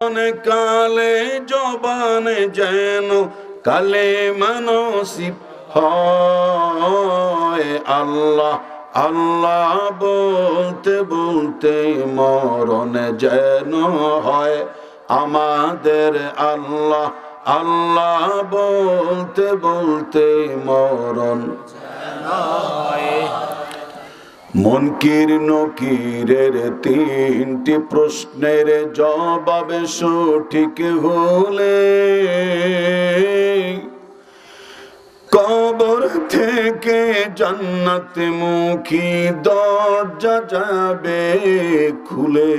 কালে জবানে যেন কালে মানসিব হয়। আল্লাহ আল্লাহ বলতে বলতে মরণ যেন হয়। আমাদের আল্লাহ আল্লাহ বলতে বলতে মরণ মনকির নকিরের তিনটি প্রশ্নের জবাবে সঠিক হলে কবর থেকে জান্নাত মুখী দরজা যাবে খুলে।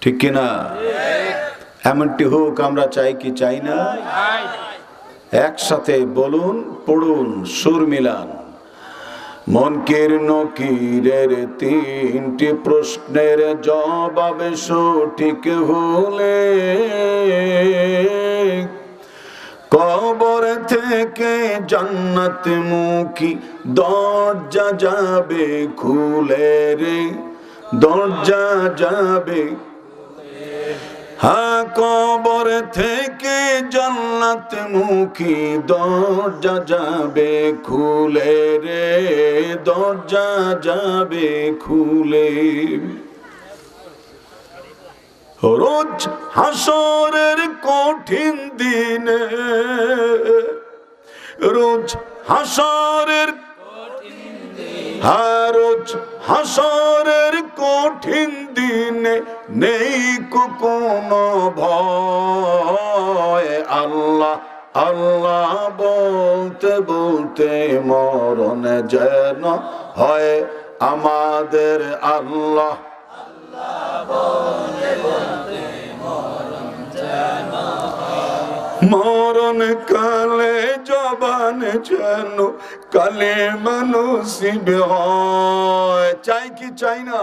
ঠিক কিনা এমনটি হোক আমরা চাই কি চাই না? একসাথে বলুন পড়ুন সুর মিলান। মনকের নকিরের তিনটি প্রশ্নের জবাবে সঠিক হলে কবর থেকে জান্নাত মুখী দরজা যাবে খুলে রে, দরজা যাবে হ্যাঁ কবর থেকে জান্নাত মুখী দরজা যাবে খুলে রে দরজা যাবে খুলে। রোজ হাসরের কঠিন দিনে রোজ হাসরের হ্যাঁ, রোজ হাসরের কঠিন দিনে নেই কোনো ভয়। আল্লাহ আল্লাহ বলতে বলতে মরণ যেন হয় আমাদের আল্লাহ। আল্লাহ বলতে বলতে মরণ কালে জবান যেন কালে মানুষিবে হয়। চাই কি চাই না?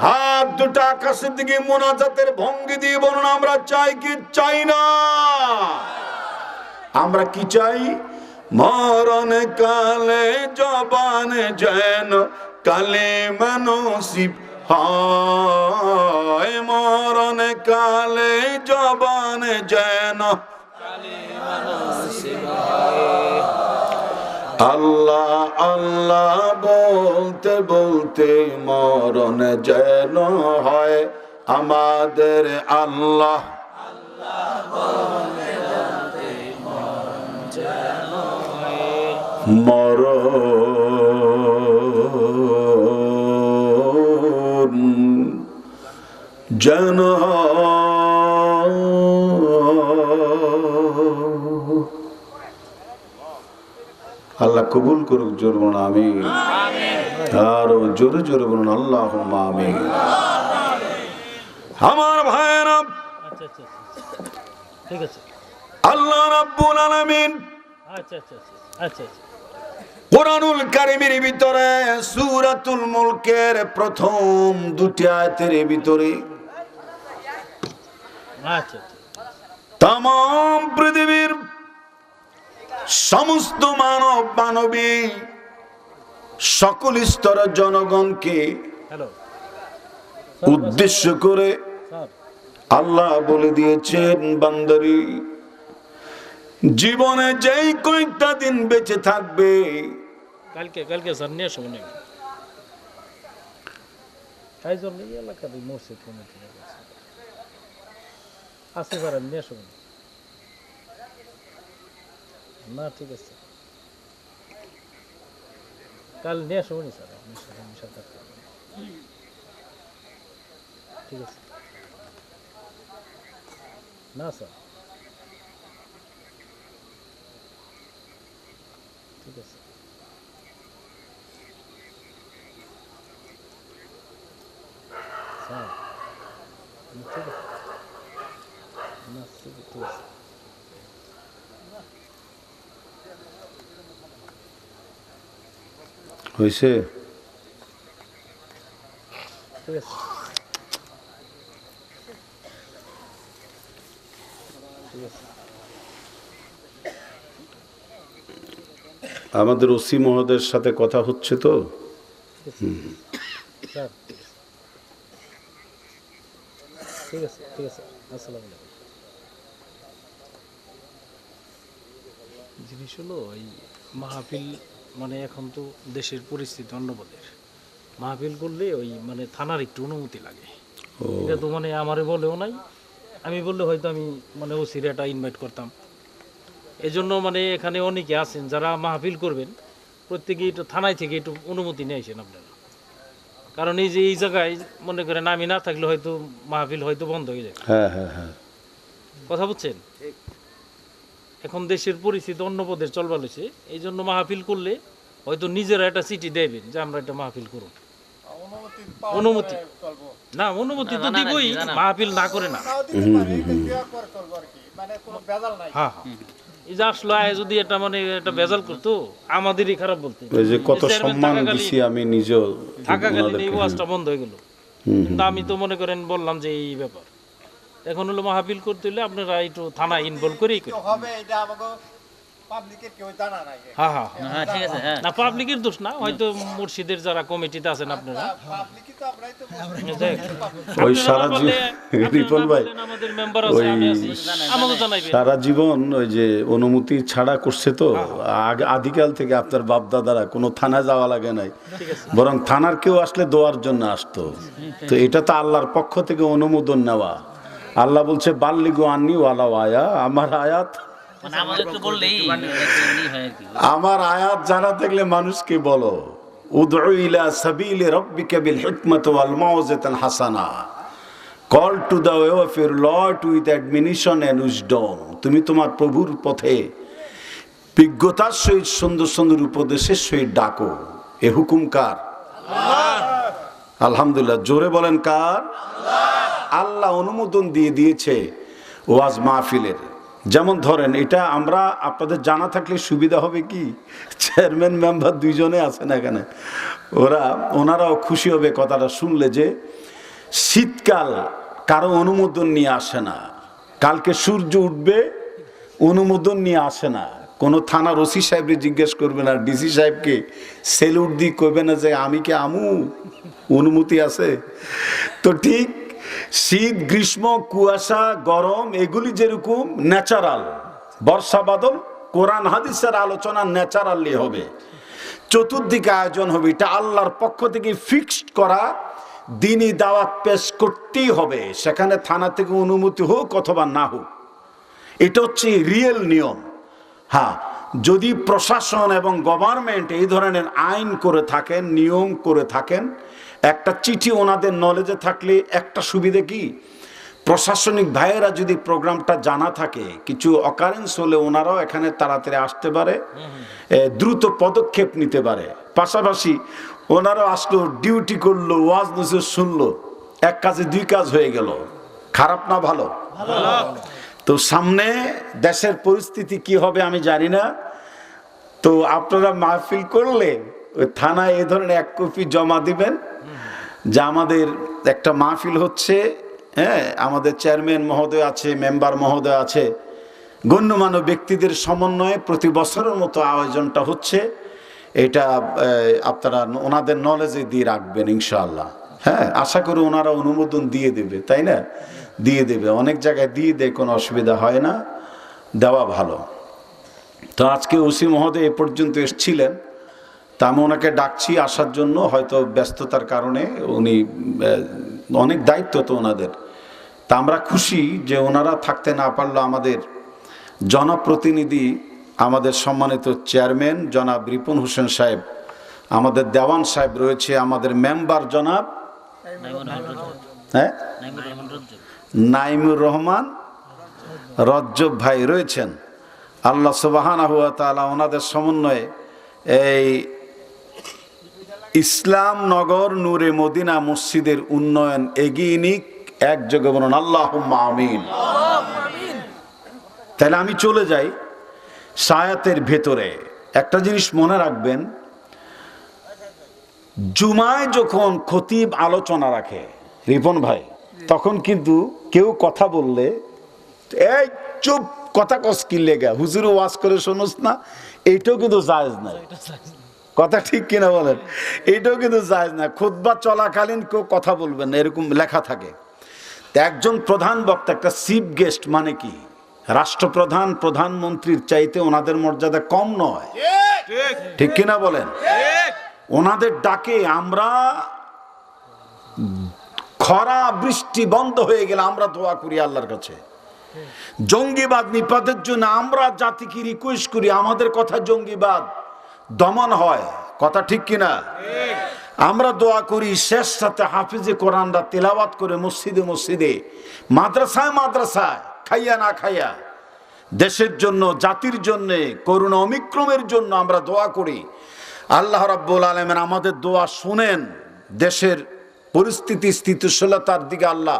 হাত দুটা আকাশের দিকে মোনাজাতের ভঙ্গি দিয়ে বলুন আমরা চাই কি চাই না? আমরা কি চাই? মরণ কালে জবান যেন কালে মানসিব হয়। মরণ কালে জবান যেন আল্লাহ আল্লাহ বলতে বলতে মরণ যেন হয়। আমাদের আল্লাহ মর যেন আল্লাহ কবুল করুক জোর বলুন আমি আর জোরে জোরে বলুন আল্লাহ আমি আমার ভাইয়েরা আচ্ছা আচ্ছা আচ্ছা। ঠিক আছে। আল্লাহ রাব্বুল আলামিন। আচ্ছা আচ্ছা আচ্ছা কোরআনুল কারিমের ভিতরে সূরাতুল মুলকের প্রথম দুটি আয়াতের ভিতরে আচ্ছা তাম পৃথিবীর সমস্ত মানব মানবী সকল স্তরের জনগণকে উদ্দেশ্য করে আল্লাহ বলে দিয়েছেন বান্দারি জীবনে যেই কয়েকটা দিন বেঁচে থাকবে কালকে কালকে স্যার নিয়ে আসব নাকি তাই জন্য এই মসজিদ কমিটি আছে? স্যার নিয়ে আসব না। না ঠিক আছে কাল নিয়ে আসব নি স্যার আপনার সাথে আমি সাক্ষাৎ করব। ঠিক আছে হয়েছে আমাদের ওসি মহোদয়ের সাথে কথা হচ্ছে তো? ঠিক আছে ঠিক আছে আসসালামু আলাইকুম। জিনিস হলো এই মাহফিল মানে এখন তো দেশের পরিস্থিতি অন্যপদের মাহফিল করলে ওই মানে থানার একটু অনুমতি লাগে। এটা তো মানে আমারে বলেও নাই। আমি বললে হয়তো আমি মানে ও সিরিয়াটা ইনভাইট করতাম। এই জন্য মানে এখানে অনেকে আছেন যারা মাহফিল করবেন প্রত্যেকে একটু থানায় থেকে একটু অনুমতি নিয়ে আসেন আপনারা। কারণ এই যে এই জায়গায় মনে করেন আমি না থাকলে হয়তো মাহফিল হয়তো বন্ধ হয়ে যায়। হ্যাঁ হ্যাঁ হ্যাঁ। কথা বুঝছেন? এখন দেশের পরিস্থিতি অন্য পদে চলবার হয়েছে এই জন্য মাহফিল করলে হয়তো নিজেরা একটা চিঠি দেবেন যে আমরা একটা মাহফিল করুন অনুমতি না অনুমতি তো দিবই মাহফিল না করে না। হ্যাঁ হ্যাঁ। এই যে আসলো আয় যদি এটা মানে একটা ভেজাল করতো আমাদেরই খারাপ বলতে। ওই যে কত সম্মান দিছি আমি নিজেও। থাকাকালীন এই ওয়াজটা বন্ধ হয়ে গেল। কিন্তু আমি তো মনে করেন বললাম যে এই ব্যাপার। এখন হলো মাহফিল করতে হলে আপনারা একটু থানা ইনভলভ করেই করেন। হবে এটা আমাকে হ্যাঁ হ্যাঁ হ্যাঁ। ঠিক আছে না পাবলিকের দোষ না হয়তো মুর্শিদের যারা কমিটিতে আছেন আপনারা। পাবলিকই তো আমরাই তো দেখ, ওই সারা জীবন রিপন ভাই বললেন আমাদের মেম্বার আছে আমি আছি। আমাকে জানাইবেন। সারা জীবন ওই যে অনুমতি ছাড়া করছে তো আদিকাল থেকে আপনার বাপ দাদারা কোনো থানায় যাওয়া লাগে নাই। বরং থানার কেউ আসলে দোয়ার জন্য আসতো। তো এটা তো আল্লাহর পক্ষ থেকে অনুমোদন নেওয়া। আল্লাহ বলছে বাল্লিগো আননি ওয়ালা আয়া। আমার আয়াত মানে আমার আয়াত জানা থাকলে মানুষকে বলো? উদউ ইলা সাবিলি রাব্বিকা বিল হিকমাতি ওয়াল মাউযাতিল হাসানা। Call to the way of your lord with admonition and wisdom তুমি তোমার প্রভুর পথে বিজ্ঞতার সহিত সুন্দর সুন্দর উপদেশের সহিত ডাকো। এ হুকুম কার? আলহামদুলিল্লাহ। জোরে বলেন কার? আল্লাহ অনুমোদন দিয়ে দিয়েছে ওয়াজ মাহফিলের। যেমন ধরেন, এটা আমরা আপনাদের জানা থাকলে সুবিধা হবে কি? চেয়ারম্যান, মেম্বার দুইজনে আছেন এখানে? ওরা, ওনারাও খুশি হবে কথাটা শুনলে যে শীতকাল কারও অনুমোদন নিয়ে আসে না। কালকে সূর্য উঠবে, অনুমোদন নিয়ে আসে না। কোনো থানার ওসি সাহেবকে জিজ্ঞেস করবে না ডিসি সাহেবকে সেলুট দিয়ে করবে না যে, আমি কি আমু? অনুমতি আছে? তো ঠিক শীত, গ্রীষ্ম, কুয়াশা, গরম, এগুলি যেরকম ন্যাচারাল বর্ষা বাদল, কোরআন, হাদিসের আলোচনা ন্যাচারালি হবে। চতুর্দিকে আয়োজন হবে, এটা আল্লাহর পক্ষ থেকে ফিক্সড করা, দিনই দাওয়াত পেশ করতেই হবে। সেখানে থানা থেকে অনুমতি হোক অথবা না হোক। এটা হচ্ছে রিয়েল নিয়ম। হ্যাঁ যদি প্রশাসন এবং গভর্নমেন্ট এই ধরনের আইন করে থাকেন, নিয়ম করে থাকেন একটা চিঠি ওনাদের নলেজে থাকলে একটা সুবিধে কি? প্রশাসনিক ভাইয়েরা যদি প্রোগ্রামটা জানা থাকে কিছু অকারেন্স হলে ওনারাও এখানে তাড়াতাড়ি আসতে পারে দ্রুত পদক্ষেপ নিতে পারে। পাশাপাশি ওনারাও আসলো ডিউটি করল ওয়াজ নসিহত শুনলো এক কাজে দুই কাজ হয়ে গেল। খারাপ না ভালো। তো সামনে দেশের পরিস্থিতি কি হবে আমি জানি না। তো আপনারা মাহফিল করলে ওই থানায় এ ধরনের এক কপি জমা দিবেন যে আমাদের একটা মাহফিল হচ্ছে হ্যাঁ আমাদের চেয়ারম্যান মহোদয় আছে, মেম্বার মহোদয় আছে। গণ্যমান্য ব্যক্তিদের সমন্বয়ে প্রতি বছরের মতো আয়োজনটা হচ্ছে। এটা আপনারা ওনাদের নলেজে দিয়ে রাখবেন, ইনশাআল্লাহ। হ্যাঁ আশা করি ওনারা অনুমোদন দিয়ে দেবে, তাই না? দিয়ে দেবে। অনেক জায়গায় দিয়ে দেয়, কোনো অসুবিধা হয় না। দেওয়া ভালো। তো আজকে ওসি মহোদয় এ পর্যন্ত এসছিলেন। তা আমি ওনাকে ডাকছি আসার জন্য, হয়তো ব্যস্ততার কারণে উনি অনেক দায়িত্ব তো ওনাদের। তা আমরা খুশি যে ওনারা থাকতে না পারল আমাদের জনপ্রতিনিধি, আমাদের সম্মানিত চেয়ারম্যান জনাব রিপন হোসেন সাহেব, আমাদের দেওয়ান সাহেব রয়েছে, আমাদের মেম্বার জনাব। হ্যাঁ? নাইমুর রহমান, রজ্জব ভাই রয়েছেন। আল্লাহ সুবাহানা হুয়া তাআলা ওনাদের সমন্বয়ে এই ইসলাম নগর নূরে মদিনা মসজিদের উন্নয়ন এগিয়ে নিক, এক যোগে বলুন আল্লাহ আমিন। তাহলে আমি চলে যাই সায়াতের ভেতরে। একটা জিনিস মনে রাখবেন, জুমায় যখন খতিব আলোচনা রাখে, রিপন ভাই, তখন কিন্তু কেউ কথা বললে, এই চুপ, কথা কস কি লেগা? হুজুর ওয়াজ করে শোনস না। এইটাও কিন্তু জায়েজ নাই। কথা ঠিক কিনা বলেন? এইটাও কিন্তু জায়েজ না। খুতবা চলাকালীন কেউ কথা বলবেন এরকম লেখা থাকে। একজন প্রধান বক্তা, একটা চিফ গেস্ট মানে কি? রাষ্ট্রপ্রধান, প্রধানমন্ত্রীর চাইতে ওনাদের মর্যাদা কম নয়। ঠিক কিনা বলেন? ওনাদের ডাকে আমরা খরা বৃষ্টি বন্ধ হয়ে গেলে আমরা দোয়া করি আল্লাহর কাছে। জঙ্গিবাদ নিপাতের জন্য আমরা জাতিকে রিকোয়েস্ট করি, আমাদের কথা জঙ্গিবাদ। দমন হয়। কথা ঠিক কিনা? আমরা দোয়া করি, শেষ সাথে হাফিজে কোরআনরা তেলাওয়াত করে মসজিদে মসজিদে, মাদ্রাসায় মাদ্রাসায়, খাইয়া না খাইয়া, দেশের জন্য, জাতির জন্য, করুণা অমিক্রমের জন্য আমরা দোয়া করি। আল্লাহ রাব্বুল আলমেন আমাদের দোয়া শুনেন, দেশের পরিস্থিতি, স্থিতিশীলতার দিকে আল্লাহ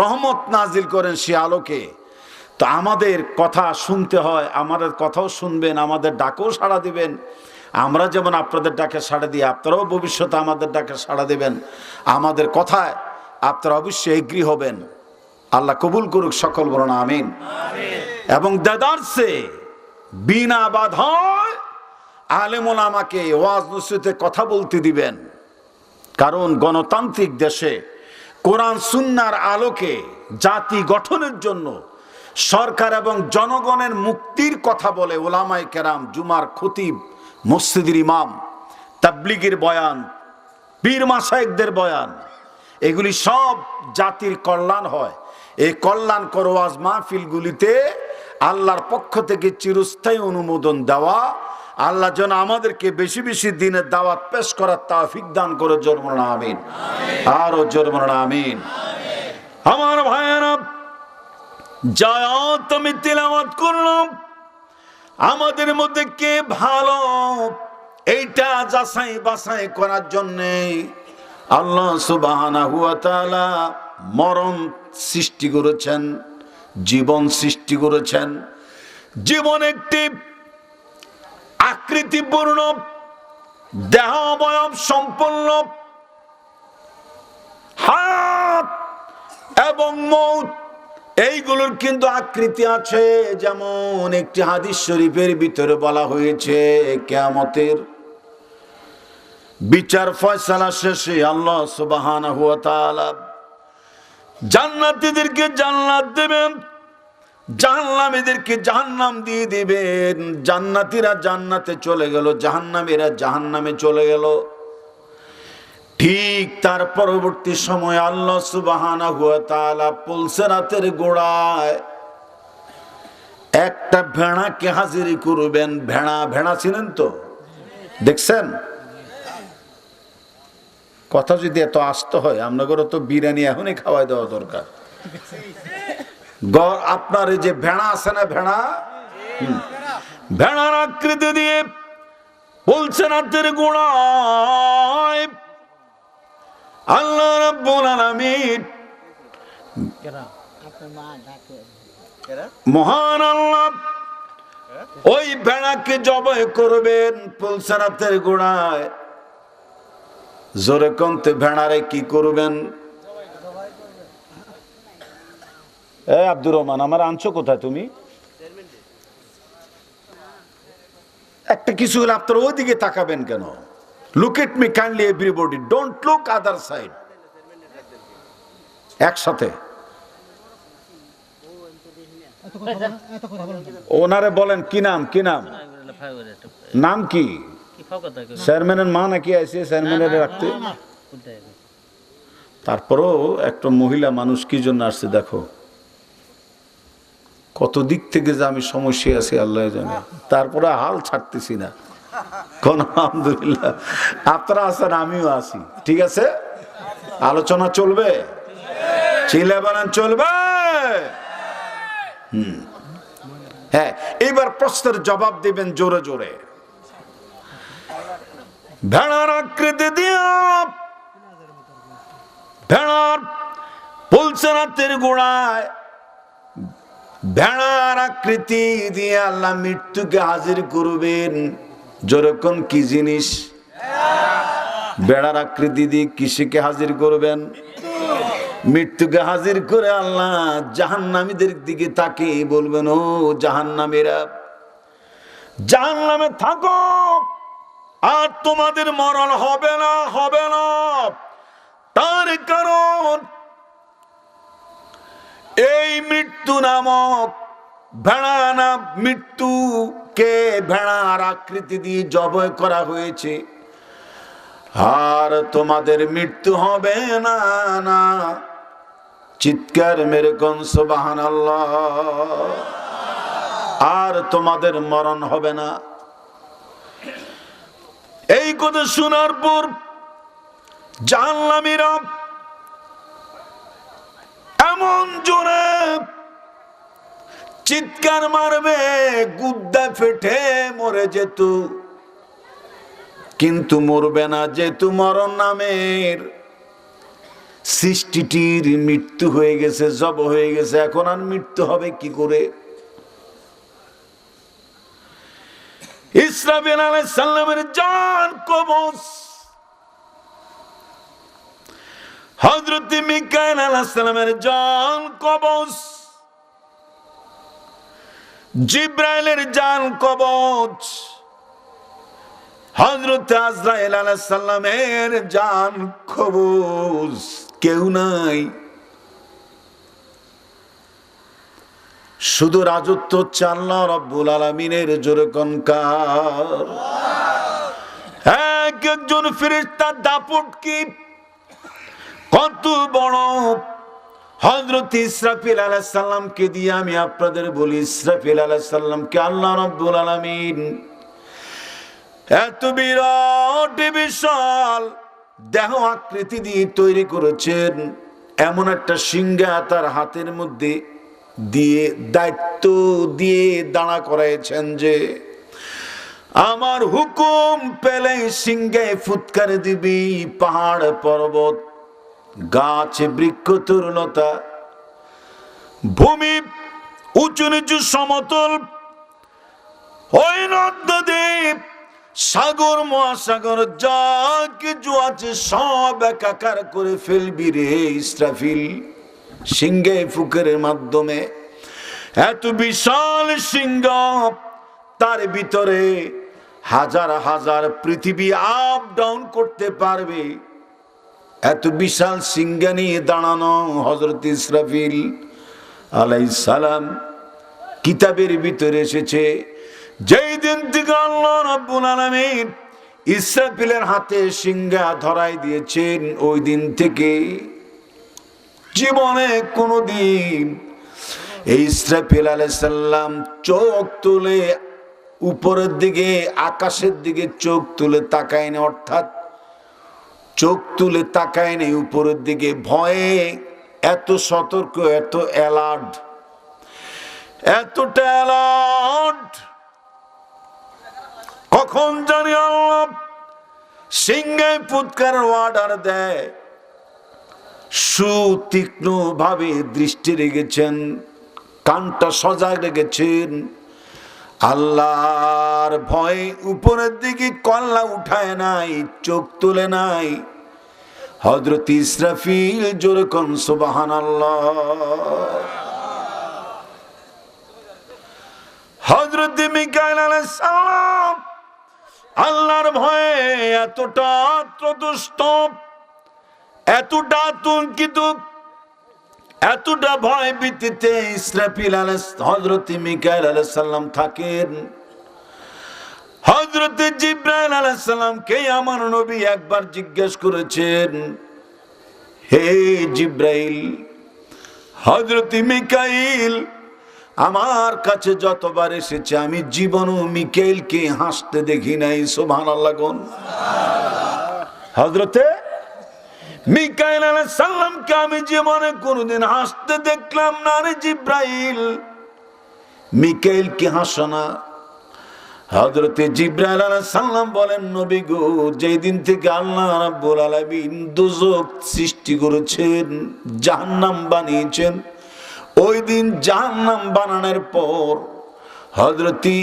রহমত নাজিল করেন সে আলোকে। তো আমাদের কথা শুনতে হয়, আমাদের কথাও শুনবেন, আমাদের ডাকেও সাড়া দিবেন। আমরা যেমন আপনাদের ডাকে সাড়া দিই, আপনারাও ভবিষ্যতে আমাদের ডাকে সাড়া দেবেন। আমাদের কথায় আপনারা অবশ্যই এগ্রি হবেন। আল্লাহ কবুল করুক সকল বলুন আমিন। এবং দেদারসে বিনা বাধায় আলেমন আমাকে ওয়াজ নসিতে কথা বলতে দিবেন। কারণ গণতান্ত্রিক দেশে কোরআন সুন্নার আলোকে জাতি গঠনের জন্য সরকার এবং জনগণের মুক্তির কথা বলে ওলামাই কেরাম, জুমার খতিব মসজিদের ইমাম, তাবলিগের বয়ান, পীর মাসায়েকদের বয়ান, এগুলি সব জাতির কল্যাণ হয়। এই কল্যাণ করওয়াজ মাহফিলগুলিতে আল্লাহর পক্ষ থেকে চিরস্থায়ী অনুমোদন দেওয়া, আল্লাহ যেন আমাদেরকে বেশি বেশি দিনের দাওয়াত পেশ করার তাফিক দান করে জন্মনা আমিন। আরও জন্মনা আমিন। আমার ভাইয়েরা জায়াত আমি তেলাওয়াত করলাম। আমাদের মধ্যে কে ভালো? এইটা যাচাই বাছাই করার জন্যে আল্লাহ তাআলা মরণ সৃষ্টি করেছেন, জীবন সৃষ্টি করেছেন। জীবন একটি আকৃতিপূর্ণ দেহ অবয়ব সম্পন্ন হাত এবং মৌত এইগুলোর কিন্তু আকৃতি আছে। যেমন একটি হাদিস শরীফের ভিতরে বলা হয়েছে, কেয়ামতের বিচার ফয়সালা শেষে আল্লাহ তাআলা জান্নাতীদেরকে জান্নাত দেবেন, জাহান্নামীদেরকে জাহান্নাম দিয়ে দিবেন। জান্নাতীরা জান্নাতে চলে গেল, জাহান্নামীরা জাহান্নামে চলে গেল। ঠিক তার পরবর্তী সময় আল্লাহ সুবহানাহু ওয়া তাআলা পুলসেরাতের গোড়ায় একটা ভেড়াকে হাজিরি করবেন। ভেড়া ভেড়া ছিলেন তো? দেখছেন? কথা যদি এত আসতে হয় আপনাদের তো বিরিয়ানি এখনই খাওয়াই দেওয়া দরকার। গড়, আপনার এই যে ভেড়া আছে না ভেড়া। ভেড়ার আকৃতি দিয়ে বলছেন হাতের গোড়ায় আল্লাহ রাব্বুল আলামিন। মহান আল্লাহ। ওই ভেড়াকে জবাই করবেন পুলসারাতের গোড়ায়। জোরে কমতে ভেড়ারে কি করবেন? এ আব্দুর রহমান আমার আনছো কোথায় তুমি? একটা কিছু হলে আপনার ওইদিকে তাকাবেন কেন? Look at me kindly everybody don't look other side একসাথে ওনারে বলেন কি নাম কি নাম নাম কি চেয়ারম্যানের মা নাকি আছে চেয়ারম্যানের রাখতে তারপরও একটা মহিলা মানুষ কি জন্য আসছে দেখো কত দিক থেকে যে আমি সমস্যায় আছি আল্লাহ জানে তারপরে হাল ছাড়তেছি না কোন আলহামদুলিল্লাহ। আপনারা আছেন, আমিও আছি। ঠিক আছে? আলোচনা চলবে? চিলে বানান চলবে? হুম। হ্যাঁ এবার প্রশ্নের জবাব দিবেন জোরে জোরে। ভেড়ার আকৃতি দিয়া। ভেড়ার পুলসরাতের গোড়ায় ভেড়ার আকৃতি দিয়ে আল্লাহ মৃত্যুকে হাজির করবেন। যেরকম কি জিনিস? বেড়ার আকৃতি দিয়ে কৃষিকে হাজির করবেন। মৃত্যুকে হাজির করে আল্লাহ জাহান্নামীদের দিকে তাকে বলবেন, ও জাহান্নামীরা, জাহান্নামে থাকো। আর তোমাদের মরণ হবে না হবে না। তার কারণ, এই মৃত্যু নামক, ভেড়া না মৃত্যুকে ভেড়ার আকৃতি দিয়ে জবয় করা হয়েছে? আর তোমাদের মৃত্যু হবে না না। চিৎকার মেরে কোন সুবাহান আর তোমাদের মরণ হবে না। এই কথা শোনার পর জানলামিরা এমন জোরে চিৎকার মারবে, গুদ্দা ফেটে মরে যেত। কিন্তু মরবে না যেহেতু মরণ নামের। সৃষ্টিটির মৃত্যু হয়ে গেছে, জব হয়ে গেছে, এখন আর মৃত্যু হবে কি করে? ইসরাফিল আলাইহিস সালামের জান কবজ হযরত মিকাইল আলাইহিস সালামের জান কবজ জিব্রাইলের জান কবজ হযরত আজরাইল আলাইহিস সালামের জান কবজ কেউ নাই। শুধু রাজত্ব আল্লাহ রব্বুল আলমিনের জোরে কনকার। এক একজন ফেরেশতার দাপট কি? কত বড় হজরত ইসরাফিল আলাইহিস সালামকে দিয়ে আমি আপনাদের বলি, ইসরাফিল আলাইহিস সালামকে আল্লাহ রব্বুল আলামিন এত বিরাট বিশাল দেহ আকৃতি দিয়ে তৈরি করেছেন, এমন একটা সিংহা তার হাতের মধ্যে দিয়ে, দায়িত্ব দিয়ে দাঁড়া করাইছেন যে, আমার হুকুম পেলে সিংহে ফুৎকার দিবি পাহাড় পর্বত গাছ, বৃক্ষ তরুলতা ভূমি, উঁচু নিচু সমতল ওই সাগর, মহাসাগর, যা কিছু আছে সব একাকার করে ফেলবি রে ইসরাফিল। সিংহে ফুকের মাধ্যমে এত বিশাল সিংহ, তার ভিতরে হাজার হাজার পৃথিবী আপ ডাউন করতে পারবে। এত বিশাল সিংহা নিয়ে দাঁড়ানো হজরত ইসরাফিল আলাই সালাম কিতাবের ভিতরে এসেছে, যেই দিন থেকে আল্লাহ ইসরাফিলের হাতে সিংহা ধরাই দিয়েছেন, ওই দিন থেকে জীবনে কোনোদিন এই ইসরাফিল আলাইসাল্লাম চোখ তুলে উপরের দিকে, আকাশের দিকে চোখ তুলে তাকায়নি। অর্থাৎ চোখ তুলে তাকায়নি উপরের দিকে। ভয়ে এত সতর্ক, এত অ্যালার্ট এতটা অ্যালার্ট কখন জানি আল্লাহ সিংহে ফুৎকার অর্ডার দেয়। সুতীক্ষ্ণ ভাবে দৃষ্টি রেখেছেন, কানটা সজাগ রেখেছেন। আল্লাহর ভয় উপরের দিকে কল্লা উঠায় নাই, চোখ তুলে নাই। হজরত ইসরাফিল জোরে কন সুবাহান হজরত আল্লাহর ভয়ে এতটা আত্মদুষ্ট, এতটা আতঙ্কিত এতটা ভয় ভীতিতে ইসরাফিল আলাইহিস হযরত মিকাইল আলাইহিস সালাম থাকেন। হযরত জিব্রাইল আলাইহিস সালামকে আমার নবী একবার জিজ্ঞেস করেছেন, হে জিব্রাইল, হযরত মিকাইল, আমার কাছে যতবার এসেছে, আমি জীবনও মিকাইলকে হাসতে দেখি নাই, সুবহানাল্লাহ কোন হযরতে মিকাইল আলাইহিস সালামকে আমি জীবনে কোনোদিন হাসতে দেখলাম না রে জিব্রাইল। মিকাইল কি হাসনা হযরতে জিব্রাইল আলাইহিস সালাম বলেন, নবী গো, যেই দিন থেকে আল্লাহ রাব্বুল আলামিন দুজক সৃষ্টি করেছেন, জাহান্নাম বানিয়েছেন, ওই দিন জাহান্নাম বানানোর পর হযরতি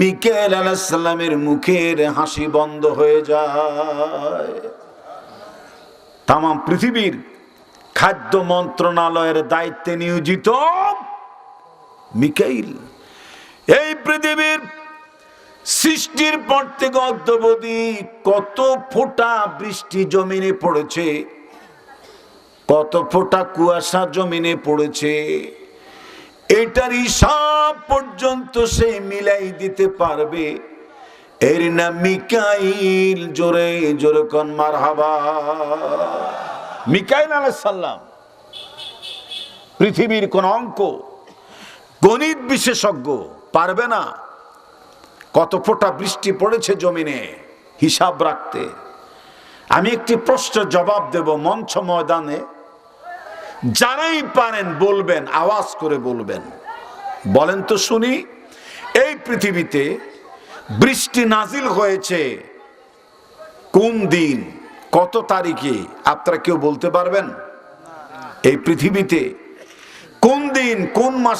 মিকাইল আলাইহিস সালামের মুখের হাসি বন্ধ হয়ে যায়। তাম পৃথিবীর খাদ্য মন্ত্রণালয়ের দায়িত্বে নিয়োজিত মিকাইল। এই পৃথিবীর সৃষ্টির পর থেকে অদ্যবধি কত ফোঁটা বৃষ্টি জমিনে পড়েছে, কত ফোঁটা কুয়াশা জমিনে পড়েছে এটার হিসাব পর্যন্ত সে মিলাই দিতে পারবে। এর নাম মিকাইল জোরে জোরে কন মার হাবা মিকাইল আলাইসাল্লাম, পৃথিবীর কোন অঙ্ক, গণিত বিশেষজ্ঞ, পারবে না। কত ফোটা বৃষ্টি পড়েছে জমিনে, হিসাব রাখতে। আমি একটি প্রশ্ন জবাব দেব মঞ্চ ময়দানে। যারাই পারেন বলবেন, আওয়াজ করে বলবেন। বলেন তো শুনি, এই পৃথিবীতে বৃষ্টি নাজিল হয়েছে। কোন দিন? কত তারিখে? আপনারা কেউ বলতে পারবেন? এই পৃথিবীতে কোন দিন, কোন মাস